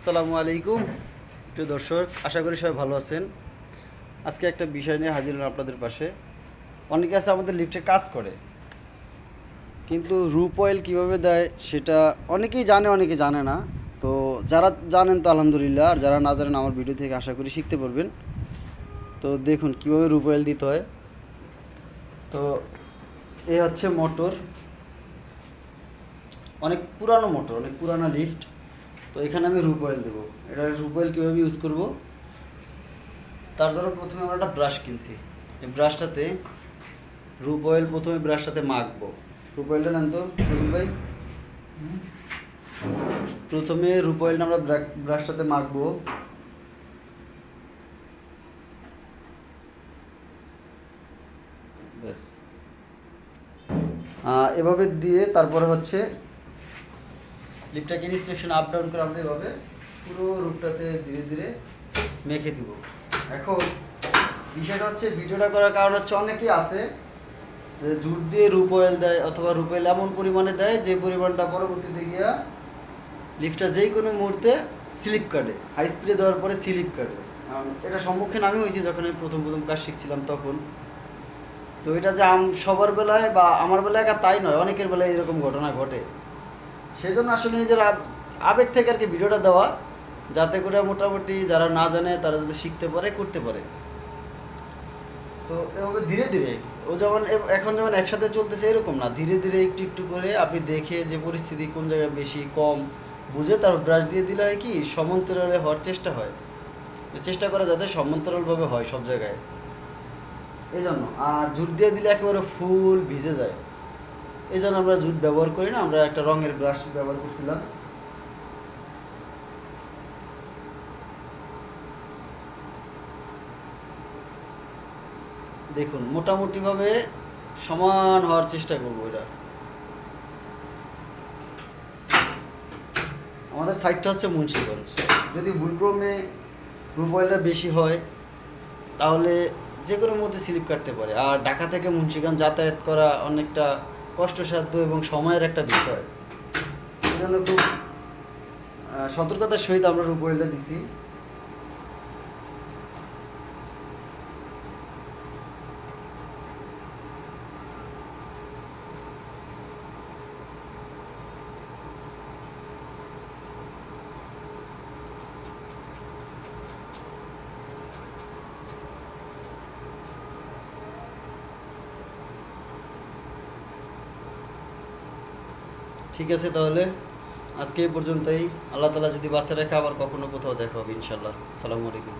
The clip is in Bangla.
আসসালামু আলাইকুম। প্রিয় দর্শক, আশা করি সবাই ভালো আছেন। আজকে একটা বিষয় নিয়ে হাজির হলাম আপনাদের পাশে। অনেকে আছে আমাদের লিফটে কাজ করে, কিন্তু রূপ অয়েল কীভাবে দেয় সেটা অনেকেই জানে, অনেকে জানে না। তো যারা জানেন তো আলহামদুলিল্লাহ, আর যারা না জানেন আমার ভিডিও থেকে আশা করি শিখতে পারবেন। তো দেখুন, কীভাবে রূপ অয়েল দিতে হয়। তো এ হচ্ছে মোটর। অনেক পুরানো মোটর, অনেক পুরানো লিফট। তো এখানে আমি রূপ অয়েল দেবো। এটা রূপ অয়েল কীভাবে ইউজ করব? তার জন্য প্রথমে আমরা একটা ব্রাশ কিনছি। এই ব্রাশটাতে রূপ অয়েল প্রথমে ব্রাশটাতে মাখবো। রূপ অয়েলটা নেন তো ভাই। প্রথমে রূপ অয়েলটা আমরা ব্রা- ব্রাশটাতে মাখবো। ব্যাস। এভাবে দিয়ে তারপরে হচ্ছে লিপটাকে ইন্সপেকশন আপ ডাউন করে আমরা এভাবে পুরো রূপটাতে ধীরে ধীরে মেখে দিব। এখন বিষয়টা হচ্ছে, ভিডিওটা করার কারণ হচ্ছে অনেকেই আছে যে জুট দিয়ে রূপ অয়েল দেয় অথবা রূপ অয়েল এমন পরিমাণে দেয় যে পরিমাণটা পরবর্তীতে গিয়া লিফটটা যেই কোনো মুহূর্তে স্লিপ কাটে হাই স্পিডে দেওয়ার পরে স্লিপ কাটে। এটা সম্মুখীন আমি হয়েছি যখন আমি প্রথম প্রথম কাজ শিখছিলাম তখন। তো এটা যে সবার বেলায় বা আমার বেলায় একা তাই নয়, অনেকের বেলায় এরকম ঘটনা ঘটে। সেই জন্য আসলে নিজের আব- আবেগ থেকে আর কি ভিডিওটা দেওয়া, যাতে করে মোটামুটি যারা না জানে তারা যদি শিখতে পারে, করতে পারে। তো এভাবে ধীরে ধীরে, ও যেমন এখন যেমন একসাথে চলতেছে এরকম না, ধীরে ধীরে একটু একটু করে আপনি দেখে যে পরিস্থিতি কোন জায়গায় বেশি কম, বুঝে তার ব্রাশ দিয়ে দিলে হয় কি, সমান্তরালে হওয়ার চেষ্টা হয়। চেষ্টা করা যাতে সমান্তরালভাবে হয় সব জায়গায়। এই জন্য আর জুট দিয়ে দিলে একেবারে ফুল ভিজে যায়। এই জন্য আমরা জুট ব্যবহার করি না, আমরা একটা রঙের ব্রাশ ব্যবহার করছিলাম। দেখুন, মোটামুটিভাবে সমান হওয়ার চেষ্টা করব এটা। আমাদের সাইডটা হচ্ছে মুন্সিগঞ্জ। যদি ভুলক্রমে রূপ অয়েলটা বেশি হয়, তাহলে যে কোনো মধ্যে স্লিপ কাটতে পারে। আর ঢাকা থেকে মুন্সিগঞ্জ যাতায়াত করা অনেকটা কষ্টসাধ্য এবং সময়ের একটা বিষয়। সেজন্য জন্য খুব সতর্কতার সহিত আমরা রূপ অয়েলটা দিছি। ঠিক আছে তাহলে? আজকে এই পর্যন্তই। আল্লাহ তালা যদি বাসে রেখে, আবার কখনো কোথাও দেখা হবে ইনশাল্লাহ সালামু আলাইকুম।